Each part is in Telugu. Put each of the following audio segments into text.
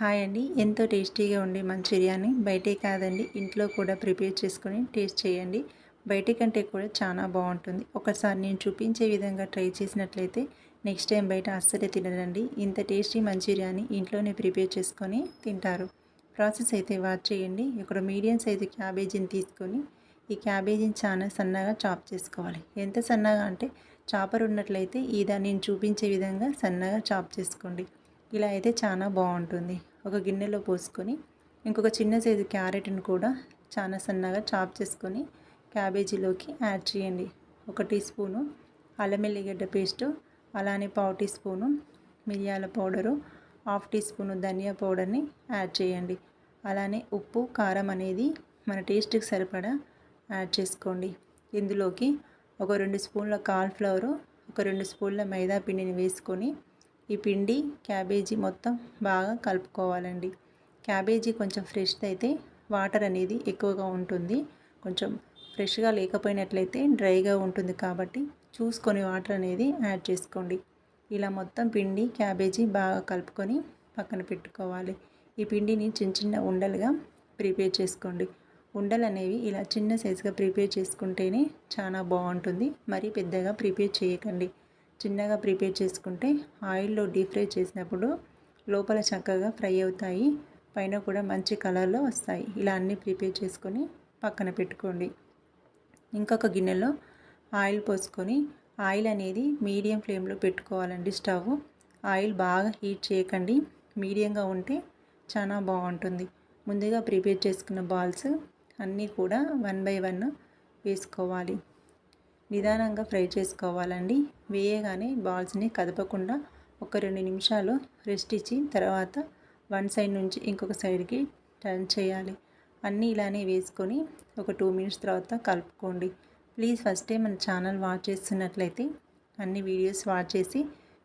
హాయ్ అండి. ఎంతో టేస్టీగా ఉండే మంచూరియాని బయటే కాదండి. ఇంట్లో కూడా ప్రిపేర్ చేసుకొని టేస్ట్ చేయండి. బయట కంటే కూడా చాలా బాగుంటుంది. ఒకసారి నేను చూపించే విధంగా ట్రై చేసినట్లయితే నెక్స్ట్ టైం బయట అస్సలే తినరండి. ఇంత టేస్టీ మంచూరియాని ఇంట్లోనే ప్రిపేర్ చేసుకొని తింటారు. ప్రాసెస్ అయితే వాచ్ చేయండి. ఇక్కడ మీడియం సైజు క్యాబేజీని తీసుకొని ఈ క్యాబేజీని చాలా సన్నగా చాప్ చేసుకోవాలి. ఎంత సన్నగా అంటే చాపర్ ఉన్నట్లయితే ఇదా నేను చూపించే విధంగా సన్నగా చాప్ చేసుకోండి. ఇలా అయితే చాలా బాగుంటుంది. ఒక గిన్నెలో పోసుకొని ఇంకొక చిన్న సైజు క్యారెట్ని కూడా చాలా సన్నగా చాప్ చేసుకొని క్యాబేజీలోకి యాడ్ చేయండి. ఒక టీ స్పూను అల్లం ఎల్లిగడ్డ పేస్టు అలానే పావు టీ స్పూను మిరియాల పౌడరు హాఫ్ టీ స్పూను ధనియా పౌడర్ని యాడ్ చేయండి. అలానే ఉప్పు కారం అనేది మన టేస్ట్కి సరిపడా యాడ్ చేసుకోండి. ఇందులోకి ఒక రెండు స్పూన్ల కాల్ఫ్లవరు ఒక రెండు స్పూన్ల మైదా పిండిని వేసుకొని ఈ పిండి క్యాబేజీ మొత్తం బాగా కలుపుకోవాలండి. క్యాబేజీ కొంచెం ఫ్రెష్ అయితే వాటర్ అనేది ఎక్కువగా ఉంటుంది. కొంచెం ఫ్రెష్గా లేకపోయినట్లయితే డ్రైగా ఉంటుంది కాబట్టి చూసుకొని వాటర్ అనేది యాడ్ చేసుకోండి. ఇలా మొత్తం పిండి క్యాబేజీ బాగా కలుపుకొని పక్కన పెట్టుకోవాలి. ఈ పిండిని చిన్న చిన్న ఉండలుగా ప్రిపేర్ చేసుకోండి. ఉండలు అనేవి ఇలా చిన్న సైజుగా ప్రిపేర్ చేసుకుంటేనే చాలా బాగుంటుంది. మరీ పెద్దగా ప్రిపేర్ చేయకండి. చిన్నగా ప్రిపేర్ చేసుకుంటే ఆయిల్లో డీప్ ఫ్రై చేసినప్పుడు లోపల చక్కగా ఫ్రై అవుతాయి. పైన కూడా మంచి కలర్లో వస్తాయి. ఇలా అన్నీ ప్రిపేర్ చేసుకొని పక్కన పెట్టుకోండి. ఇంకొక గిన్నెలో ఆయిల్ పోసుకొని ఆయిల్ అనేది మీడియం ఫ్లేమ్లో పెట్టుకోవాలండి స్టవ్. ఆయిల్ బాగా హీట్ చేయకండి. మీడియంగా ఉంటే చాలా బాగుంటుంది. ముందుగా ప్రిపేర్ చేసుకున్న బాల్స్ అన్నీ కూడా వన్ బై వన్ వేసుకోవాలి. నిదానంగా ఫ్రై చేసుకోవాలండి. వేయగానే బాల్స్ని కదపకుండా ఒక రెండు నిమిషాలు రెస్ట్ ఇచ్చి తర్వాత వన్ సైడ్ నుంచి ఇంకొక సైడ్కి టర్న్ చేయాలి. అన్నీ ఇలానే వేసుకొని ఒక టూ మినిట్స్ తర్వాత కలుపుకోండి. ప్లీజ్ ఫస్ట్ టైం మన ఛానల్ వాచ్ చేస్తున్నట్లయితే అన్ని వీడియోస్ వాచ్ చేసి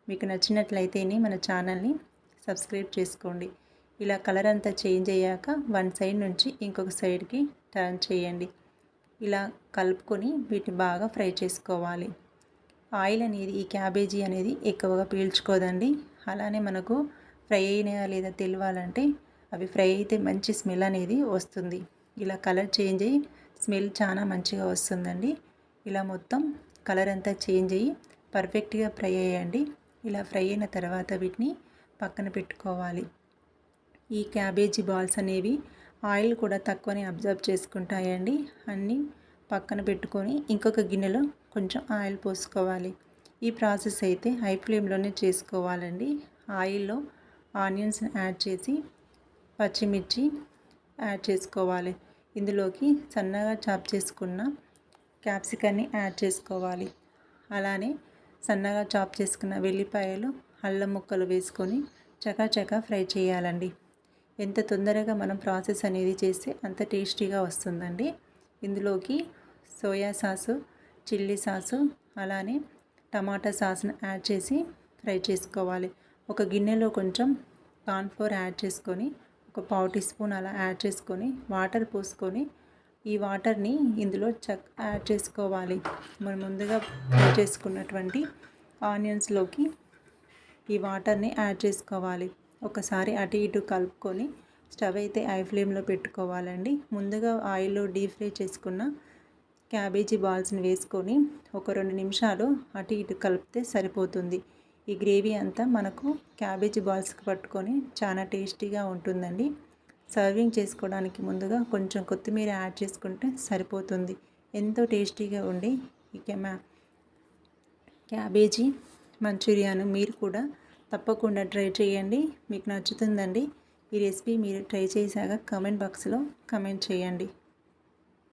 మీకు నచ్చినట్లయితేనే మన ఛానల్ని సబ్స్క్రైబ్ చేసుకోండి. ఇలా కలర్ అంతా చేంజ్ అయ్యాక వన్ సైడ్ నుంచి ఇంకొక సైడ్కి టర్న్ చేయండి. ఇలా కలుపుకొని వీటిని బాగా ఫ్రై చేసుకోవాలి. ఆయిల్ అనేది ఈ క్యాబేజీ అనేది ఎక్కువగా పీల్చుకోదండి. అలానే మనకు ఫ్రై అయినా లేదా తెలియాలంటే అవి ఫ్రై అయితే మంచి స్మెల్ అనేది వస్తుంది. ఇలా కలర్ చేంజ్ అయ్యి స్మెల్ చాలా మంచిగా వస్తుందండి. ఇలా మొత్తం కలర్ అంతా చేంజ్ అయ్యి పర్ఫెక్ట్గా ఫ్రై అయ్యండి. ఇలా ఫ్రై అయిన తర్వాత వీటిని పక్కన పెట్టుకోవాలి. ఈ క్యాబేజీ బాల్స్ అనేవి ఆయిల్ కూడా తక్కువనే అబ్జర్వ్ చేసుకుంటాయండి. అన్నీ పక్కన పెట్టుకొని ఇంకొక గిన్నెలో కొంచెం ఆయిల్ పోసుకోవాలి. ఈ ప్రాసెస్ అయితే హై ఫ్లేమ్లోనే చేసుకోవాలండి. ఆయిల్లో ఆనియన్స్ యాడ్ చేసి పచ్చిమిర్చి యాడ్ చేసుకోవాలి. ఇందులోకి సన్నగా చాప్ చేసుకున్న క్యాప్సికాన్ని యాడ్ చేసుకోవాలి. అలానే సన్నగా చాప్ చేసుకున్న వెల్లిపాయలు అల్లం ముక్కలు వేసుకొని చకాచకా ఫ్రై చేయాలండి. ఎంత తొందరగా మనం ప్రాసెస్ అనేది చేస్తే అంత టేస్టీగా వస్తుందండి. ఇందులోకి సోయా సాసు చిల్లీ సాసు అలానే టమాటా సాస్ను యాడ్ చేసి ఫ్రై చేసుకోవాలి. ఒక గిన్నెలో కొంచెం కార్న్ఫ్లోర్ యాడ్ చేసుకొని ఒక పావు టీ స్పూన్ అలా యాడ్ చేసుకొని వాటర్ పోసుకొని ఈ వాటర్ని ఇందులో చక్ యాడ్ చేసుకోవాలి. మనం ముందుగా ఫ్రై చేసుకున్నటువంటి ఆనియన్స్లోకి ఈ వాటర్ని యాడ్ చేసుకోవాలి. ఒకసారి అటు ఇటు కలుపుకొని స్టవ్ అయితే ఐ ఫ్లేమ్లో పెట్టుకోవాలండి. ముందుగా ఆయిల్లో డీప్ ఫ్రై చేసుకున్న క్యాబేజీ బాల్స్ని వేసుకొని ఒక రెండు నిమిషాలు అటు ఇటు కలిపితే సరిపోతుంది. ఈ గ్రేవీ అంతా మనకు క్యాబేజీ బాల్స్కి పట్టుకొని చాలా టేస్టీగా ఉంటుందండి. సర్వింగ్ చేసుకోవడానికి ముందుగా కొంచెం కొత్తిమీర యాడ్ చేసుకుంటే సరిపోతుంది. ఎంతో టేస్టీగా ఉండి ఈ కెమా క్యాబేజీ మంచూరియాను మీరు కూడా తప్పకుండా ట్రై చేయండి. మీకు నచ్చుతుందండి ఈ రెసిపీ మీరు ట్రై చేశాక కమెంట్ బాక్స్లో కమెంట్ చేయండి.